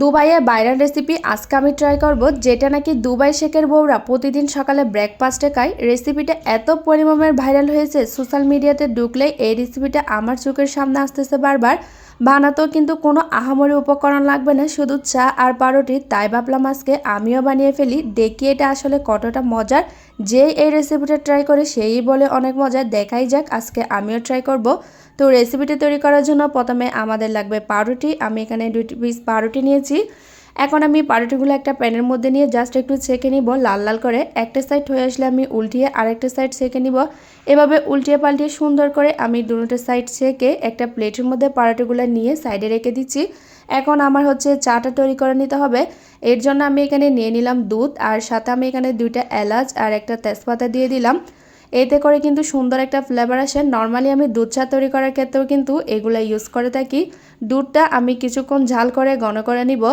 দুবাইয়ের বাইরের রেসিপি আজকে আমি ট্রাই করব, যেটা নাকি দুবাই শেখের বউরা প্রতিদিন সকালে ব্রেকফাস্টে খায়। রেসিপিটা এত পরিমাণের ভাইরাল হয়েছে সোশ্যাল মিডিয়াতে ঢুকলে এই রেসিপিটা আমার চোখের সামনে আসতেছে বারবার। বানাতেও কিন্তু কোনো আহামরি উপকরণ লাগবে না, শুধু চা আর পাউরুটি। তাই ভাবলাম আজকে আমিও বানিয়ে ফেলি। দেখি এটা আসলে কতটা মজার। যে এই রেসিপিটা ট্রাই করে, সেই বলে অনেক মজা দেখাই যাক, আজকে আমিও ট্রাই করব। তো রেসিপিটি তৈরি করার জন্য প্রথমে আমাদের লাগবে পাউরুটি। আমি এখানে দুটি পিস পাউরুটি নিয়েছি। এখন আমি পাউরুটিগুলো একটা প্যানের মধ্যে নিয়ে জাস্ট একটু ছেঁকে নিব, লাল লাল করে। একটা সাইড হয়ে আসলে আমি উল্টিয়ে আরেকটা সাইড ছেঁকে নিব। এভাবে উল্টিয়ে পাল্টিয়ে সুন্দর করে আমি দুটো সাইড ছেঁকে একটা প্লেটের মধ্যে পাউরুটিগুলো নিয়ে সাইডে রেখে দিচ্ছি। এখন আমার হচ্ছে চাটা তৈরি করে নিতে হবে। এর জন্য আমি এখানে নিয়ে নিলাম দুধ, আর সাথে আমি এখানে দুইটা এলাচ আর একটা তেজপাতা দিয়ে দিলাম। এতে করে কিন্তু সুন্দর একটা ফ্লেভার আসে। নর্মালি আমি দুধ চা তৈরি করার ক্ষেত্রেও কিন্তু এগুলো ইউজ করে থাকি। দুধটা আমি কিছুক্ষণ ঝাল করে ঘন করে নিব।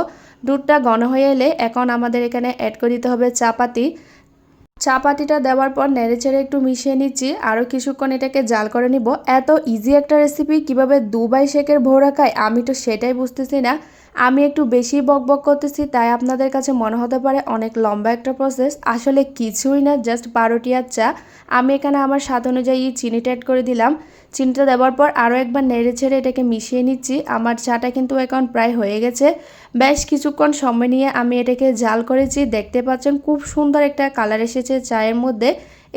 দুধটা ঘন হয়ে এলে এখন আমাদের এখানে অ্যাড করে দিতে হবে চাপাতি। চাপাতিটা দেওয়ার পর নেড়েচেড়ে একটু মিশিয়ে নিচ্ছি। আরও কিছুক্ষণ এটাকে জাল করে নিব। এত ইজি একটা রেসিপি কীভাবে দুবাই শেকের ভোরা খায় আমি তো সেটাই বুঝতেছি না। আমি একটু বেশি বক বক করতেছি, তাই আপনাদের কাছে মনে হতে পারে অনেক লম্বা একটা প্রসেস আসলে কিছুই না জাস্ট বারোটি আর চা আমি এখানে আমার স্বাদ অনুযায়ী চিনিটা অ্যাড করে দিলাম। চিনিটা দেওয়ার পর আরও একবার নেড়ে ছেড়ে এটাকে মিশিয়ে নিচ্ছি। আমার চাটা কিন্তু এখন প্রায় হয়ে গেছে। বেশ কিছুক্ষণ সময় নিয়ে আমি এটাকে জাল করেছি। দেখতে পাচ্ছেন খুব সুন্দর একটা কালার এসেছে চায়ের মধ্যে।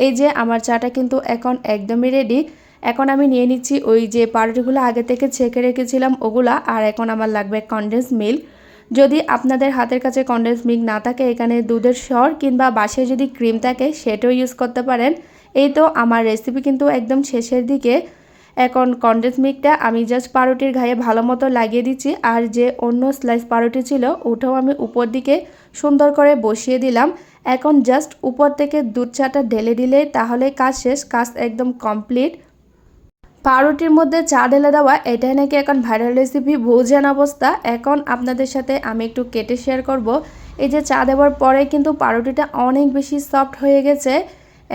এই যে আমার চাটা কিন্তু এখন একদমই রেডি এখন আমি নিয়ে নিচ্ছি ওই যে পাউরুটিগুলো আগে থেকে ছেঁকে রেখেছিলাম ওগুলা, আর এখন আমার লাগবে কনডেন্স মিল্ক যদি আপনাদের হাতের কাছে কনডেন্স মিল্ক না থাকে, এখানে দুধের স্বর কিংবা বাসে যদি ক্রিম থাকে, সেটাও ইউজ করতে পারেন। এই তো আমার রেসিপি কিন্তু একদম শেষের দিকে। এখন কনডেন্স মিল্কটা আমি জাস্ট পাউরুটির গায়ে ভালো মতো লাগিয়ে দিচ্ছি। আর যে অন্য স্লাইস পাউরুটি ছিল, ওটাও আমি উপর দিকে সুন্দর করে বসিয়ে দিলাম। এখন জাস্ট উপর থেকে দুধ চাটা ঢেলে দিলে তাহলে কাজ শেষ, কাজ একদম কমপ্লিট পাউরুটির মধ্যে চা ঢেলে দেওয়া, এটাই নাকি এখন ভাইরাল রেসিপি ভোজন অবস্থা। এখন আপনাদের সাথে আমি একটু কেটে শেয়ার করব। এই যে চা দেওয়ার পরে কিন্তু পাউরুটিটা অনেক বেশি সফট হয়ে গেছে।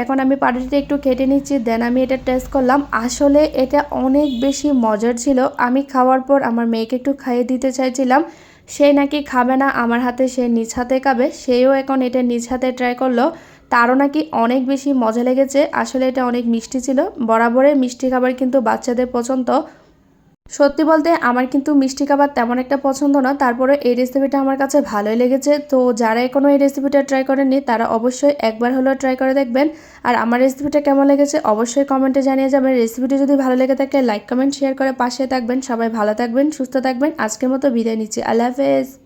এখন আমি পাউরুটিটা একটু কেটে নিচ্ছি দেন আমি এটা টেস্ট করলাম। আসলে এটা অনেক বেশি মজার ছিল। আমি খাওয়ার পর আমার মেয়েকে একটু খাইয়ে দিতে চাইছিলাম। সে নাকি খাবে না, আমার হাতে সে নিজ হাতে খাবে। সেও এখন এটা নিজ হাতে ট্রাই করল। তারও নাকি অনেক বেশি মজা লেগেছে। আসলে এটা অনেক মিষ্টি ছিল। বরাবরে মিষ্টি খাবার কিন্তু বাচ্চাদের পছন্দ। সত্যি বলতে আমার কিন্তু মিষ্টি খাবার তেমন একটা পছন্দ না, তারপরে এই রেসিপিটা আমার কাছে ভালোই লেগেছে। তো যারা এখনও এই রেসিপিটা ট্রাই করেননি, তারা অবশ্যই একবার হলেও ট্রাই করে দেখবেন। আর আমার রেসিপিটা কেমন লেগেছে অবশ্যই কমেন্টে জানিয়ে যাবেন। রেসিপিটি যদি ভালো লেগে থাকে লাইক কমেন্ট শেয়ার করে পাশে থাকবেন। সবাই ভালো থাকবেন, সুস্থ থাকবেন। আজকের মতো বিদায় নিচ্ছি। আল্লাহ হাফেজ।